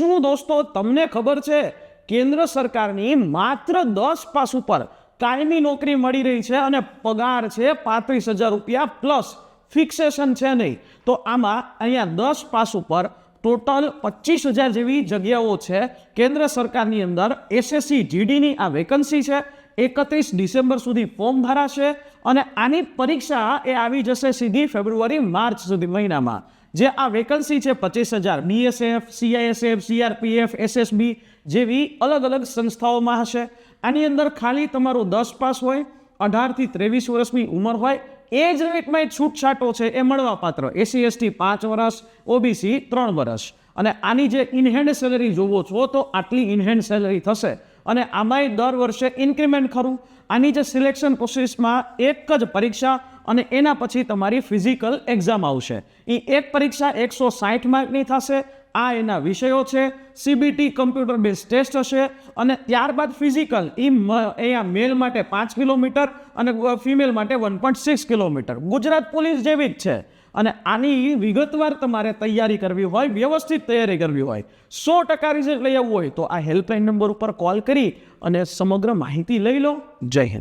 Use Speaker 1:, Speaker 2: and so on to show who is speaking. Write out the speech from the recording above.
Speaker 1: શું દોસ્તો, તમને ખબર છે, કેન્દ્ર સરકારની માત્ર દસ પાસ ઉપર કાયમી નોકરી મળી રહી છે અને પગાર છે પાંત્રીસ હજાર રૂપિયા પ્લસ ફિક્સેશન છે નહીં. તો આમાં અહીંયા દસ પાસ ઉપર ટોટલ પચીસ હજાર જેવી જગ્યાઓ છે. કેન્દ્ર સરકારની અંદર એસએસસી જીડીની આ વેકન્સી છે. એકત્રીસ ડિસેમ્બર સુધી ફોર્મ ભરાશે અને આની પરીક્ષા એ આવી જશે સીધી ફેબ્રુઆરી, માર્ચ સુધી મહિનામાં. જે આ વેકન્સી છે પચીસ હજાર. બીએસએફ સીઆઈએસએફ સીઆરપીએફ એસએસબી જેવી અલગ અલગ સંસ્થાઓમાં હશે. આની અંદર ખાલી તમારું દસ પાસ હોય અઢારથી ત્રેવીસ વર્ષની ઉંમર હોય, એ જ જ છૂટછાટો છે એ મળવાપાત્ર. એસસી એસટી પાંચ વર્ષ ઓબીસી ત્રણ વર્ષ. અને આની જે ઇનહેન્ડ સેલરી જોવો છો તો આટલી ઇનહેન્ડ સેલરી થશે. અને આમાંય દર વર્ષે ઇન્ક્રીમેન્ટ ખરું. આની જે સિલેક્શન પ્રોસેસમાં એક જ પરીક્ષા અને એના પછી તમારી ફિઝિકલ એક્ઝામ આવશે. એ એક પરીક્ષા એકસો સાઠ માર્કની થશે. આ એના વિષયો છે. સીબીટી કમ્પ્યુટર બેઝ ટેસ્ટ હશે. અને ત્યારબાદ ફિઝિકલ. એ અહીંયા મેલ માટે પાંચ કિલોમીટર અને ફિમેલ માટે one point six kilometre. Gujarat police જેવી જ છે. અને આની વિગતવાર તમારે તૈયારી કરવી હોય, વ્યવસ્થિત તૈયારી કરવી હોય. સો ટકા રિઝલ્ટ લઈ આવવું હોય તો આ હેલ્પલાઇન નંબર ઉપર કોલ કરી અને સમગ્ર માહિતી લઈ લો. જય હિન્દ.